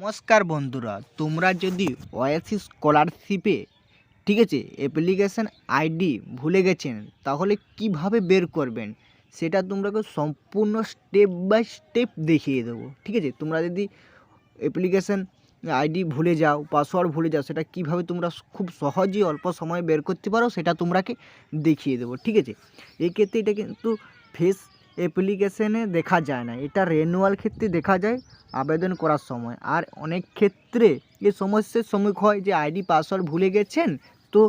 নমস্কার বন্ধুরা, তোমরা যদি ওয়াইসি স্কলারশিপে, ঠিক আছে অ্যাপ্লিকেশান আইডি ভুলে গেছেন, তাহলে কীভাবে বের করবেন? সেটা তোমরাকে সম্পূর্ণ স্টেপ বাই স্টেপ দেখিয়ে দেবো, ঠিক আছে? তোমরা যদি অ্যাপ্লিকেশান আইডি ভুলে যাও পাসওয়ার্ড ভুলে যাও, সেটা কীভাবে তোমরা খুব সহজেই অল্প সময়ে বের করতে পারো, সেটা তোমরাকে দেখিয়ে দেবো, ঠিক আছে? এক্ষেত্রে এটা কিন্তু ফেস অ্যাপ্লিকেশানে দেখা যায় না। এটা রেনুয়াল ক্ষেত্রে দেখা যায়, আবেদন করার সময়। আর অনেক ক্ষেত্রে এই সমস্যার সম্মুখীন হয় যে আইডি পাসওয়ার্ড ভুলে গেছেন, তো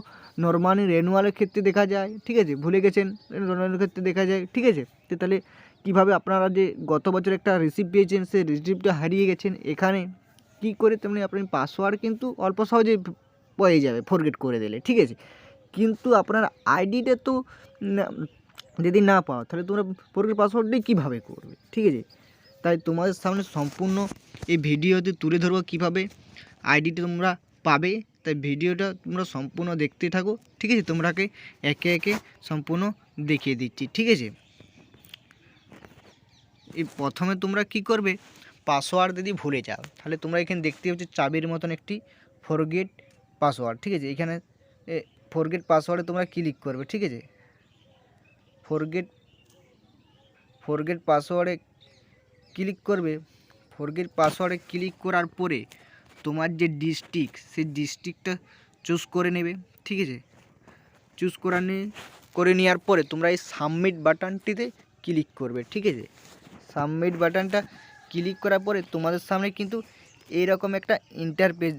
নর্মালি রেনুয়ালের ক্ষেত্রে দেখা যায়, ঠিক আছে? ভুলে গেছেন রেনুয়ালের ক্ষেত্রে দেখা যায়, ঠিক আছে? তো তাহলে কীভাবে আপনারা যে গত বছর একটা রিসিপ্ট পেয়েছেন, সেই রিসিপ্টটা হারিয়ে গেছেন, এখানে কী করে তেমনি আপনি পাসওয়ার্ড কিন্তু অল্প সহজেই পেয়ে যাবে ফরগেট করে দিলে, ঠিক আছে? কিন্তু আপনার আইডিটা তো যদি না পাও, তাহলে তোমরা ফরগেট পাসওয়ার্ডটাই কীভাবে করবে? ঠিক আছে? তাই তোমাদের সামনে সম্পূর্ণ এই ভিডিওতে তুলে ধরবো কীভাবে আইডিটা তোমরা পাবে। তাই ভিডিওটা তোমরা সম্পূর্ণ দেখতে থাকো। ঠিক আছে? তোমরাকে একে একে সম্পূর্ণ দেখিয়ে দিচ্ছি। ঠিক আছে? এই প্রথমে তোমরা কি করবে? পাসওয়ার্ড যদি ভুলে যাও, তাহলে তোমরা এখানে দেখতে পাচ্ছ চাবির মতন একটি ফরগেট পাসওয়ার্ড ঠিক আছে? এখানে ফরগেট পাসওয়ার্ডে তোমরা ক্লিক করবে। ঠিক আছে? ফরগেট ফরগেট পাসওয়ার্ডে ক্লিক করবে। ফরগেট পাসওয়ার্ডে ক্লিক করার পরে তোমার যে ডিস্ট্রিক্ট সেই ডিস্ট্রিক্টটা চুজ করে নেবে, ঠিক আছে? চুজ করা নিয়ে করে নেওয়ার পরে তোমরা এই সাবমিট বাটনটিতে ক্লিক করবে, ঠিক আছে? সাবমিট বাটনটা ক্লিক করার পরে তোমাদের সামনে কিন্তু এইরকম একটা ইন্টারপেজ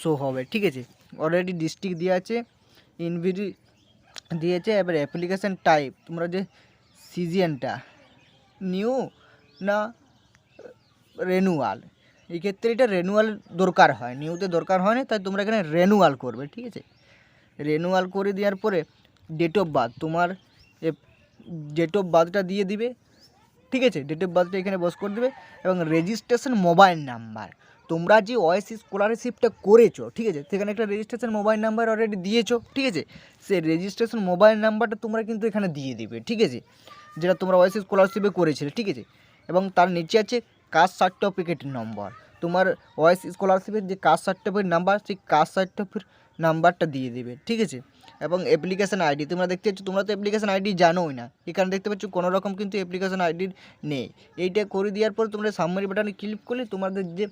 শো হবে, ঠিক আছে? অলরেডি ডিস্ট্রিক্ট দেওয়া আছে ইনভিডি দিয়েছে, এবার অ্যাপ্লিকেশান টাইপ তোমরা যে সিজিএনটা নিউ না রেনুয়াল এই ক্ষেত্রে এটা রেনুয়াল দরকার হয় নিউতে দরকার হয় না, তাই তোমরা এখানে রেনুয়াল করবে, ঠিক আছে? রেনুয়াল করে দেওয়ার পরে ডেট অফ বার্থ তোমার ডেট অফ বার্থটা দিয়ে দিবে, ঠিক আছে? ডেট অফ বার্থটা এখানে বস করে দেবে, এবং রেজিস্ট্রেশন মোবাইল নাম্বার তোমরা যে ওয়াইসি স্কলারশিপটা করেছ, ঠিক আছে? সেখানে একটা রেজিস্ট্রেশন মোবাইল নাম্বার অলরেডি দিয়েছ, ঠিক আছে? সেই রেজিস্ট্রেশন মোবাইল নাম্বারটা তোমরা কিন্তু এখানে দিয়ে দিবে, ঠিক আছে? যেটা তোমরা ওয়াইসি স্কলারশিপে করেছিলে, ঠিক আছে? এবং তার নিচে আছে কাস্ট সার্টিফিকেট নম্বর তোমার ওয়াইস স্কলারশিপের যে কাস্ট সার্টিফিকেট নাম্বার সেই কাস্ট সার্টিফিকেট নাম্বারটা দিয়ে দেবে, ঠিক আছে? এবং অ্যাপ্লিকেশান আইডি তোমরা দেখতে পাচ্ছ, তোমরা তো অ্যাপ্লিকেশান আইডি জানোই না। এখানে দেখতে পাচ্ছ, কোনো রকম কিন্তু অ্যাপ্লিকেশান আইডি নেই। এইটা করে দেওয়ার পর তোমরা সাবমিট বাটনে ক্লিক করলে তোমাদের যে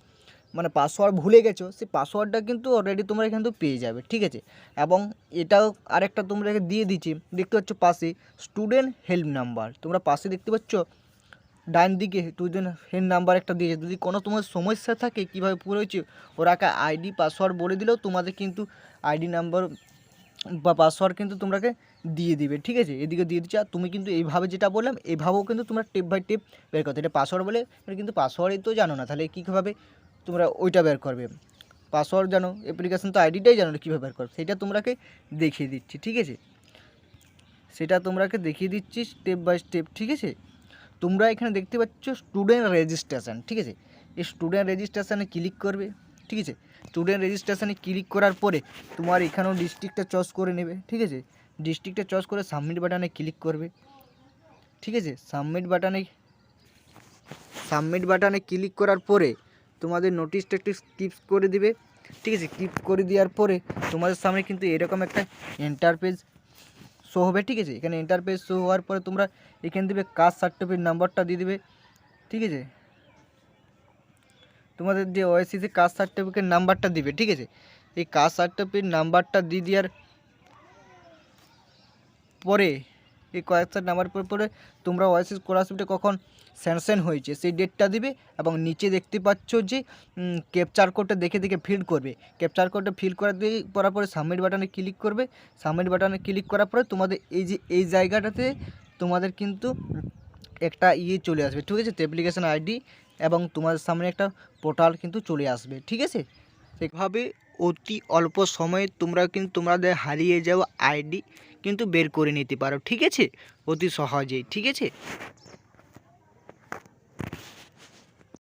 মানে পাসওয়ার্ড ভুলে গেছো, সেই পাসওয়ার্ডটা কিন্তু অলরেডি তোমরা এখান থেকে পেয়ে যাবে, ঠিক আছে? এবং এটাও আরেকটা তোমরা দিয়ে দিচ্ছি, দেখতে পাচ্ছ পাশে স্টুডেন্ট হেল্প নাম্বার তোমরা পাশে দেখতে পাচ্ছ? ডান দিকে স্টুডেন্ট হেল্প নাম্বার একটা দিয়েছে, যদি কোনো তোমার সমস্যা থাকে, কীভাবে পুরো হয়েছে, ওরা আইডি পাসওয়ার্ড বলে দিলেও তোমাদের কিন্তু আইডি নাম্বার বা পাসওয়ার্ড কিন্তু তোমরাকে দিয়ে দিবে, ঠিক আছে? এদিকে দিয়ে দিচ্ছে, আর তুমি কিন্তু এইভাবে যেটা বললাম, এভাবেও কিন্তু তোমরা টেপ বাই টেপ বের করতে এটা পাসওয়ার্ড বলে কিন্তু পাসওয়ার্ডই তো জানো না, তাহলে কীভাবে তোমরা ওইটা বের করবে। পাসওয়ার্ড জানো অ্যাপ্লিকেশন তো আইডিটাই জানো কীভাবে বের করবে, সেটা তোমরাকে দেখিয়ে দিচ্ছি, ঠিক আছে? সেটা তোমরাকে দেখিয়ে দিচ্ছি স্টেপ বাই স্টেপ ঠিক আছে? তোমরা এখানে দেখতে পাচ্ছ স্টুডেন্ট রেজিস্ট্রেশন ঠিক আছে? এই স্টুডেন্ট রেজিস্ট্রেশনে ক্লিক করবে, ঠিক আছে? স্টুডেন্ট রেজিস্ট্রেশনে ক্লিক করার পরে তোমার এখানেও ডিস্ট্রিক্টটা চয়েস করে নেবে, ঠিক আছে? ডিস্ট্রিক্টটা চয়েস করে সাবমিট বাটনে ক্লিক করবে, ঠিক আছে? সাবমিট বাটনে সাবমিট বাটনে ক্লিক করার পরে তোমাদের নোটিশটা একটু স্কিপ করে দিবে। ঠিক আছে স্কিপ করে দেওয়ার পরে তোমাদের সামনে কিন্তু এরকম একটা এন্টারপেজ শো হবে, ঠিক আছে? এখানে এন্টারপেজ শো হওয়ার পরে তোমরা এখানে দিবে কাস্ট সার্টিফিকেট নাম্বারটা দিয়ে দিবে, ঠিক আছে? তোমাদের যে ওএসিসি কাস্ট সার্টিফিকেট নাম্বারটা দিবে, ঠিক আছে? এই কাস্ট সার্টিফিকেট নাম্বারটা দিয়ে দেওয়ার পরে এই কয়েকটা নাম্বার পর পরে তোমরা ওয়াইসি স্কলারশিপটা কখন স্যাংশন হয়েছে, সেই ডেটটা দিবে এবং নিচে দেখতে পাচ্ছ যে ক্যাপচার কোডটা দেখে দেখে ফিল করবে। ক্যাপচার কোডটা ফিল করা দিয়ে করার পরে সাবমিট বাটনে ক্লিক করবে। সাবমিট বাটনে ক্লিক করার পরে তোমাদের এই যে, এই জায়গাটাতে তোমাদের কিন্তু একটা ইয়ে চলে আসবে, ঠিক আছে? অ্যাপ্লিকেশান আইডি এবং তোমাদের সামনে একটা পোর্টাল কিন্তু চলে আসবে, ঠিক আছে? সেভাবে অতি অল্প সময়ে তোমরা কিন্তু তোমাদের হারিয়ে যাওয়া আইডি কিন্তু বের করে নিতে পারো, ঠিক আছে? অতি সহজেই, ঠিক আছে?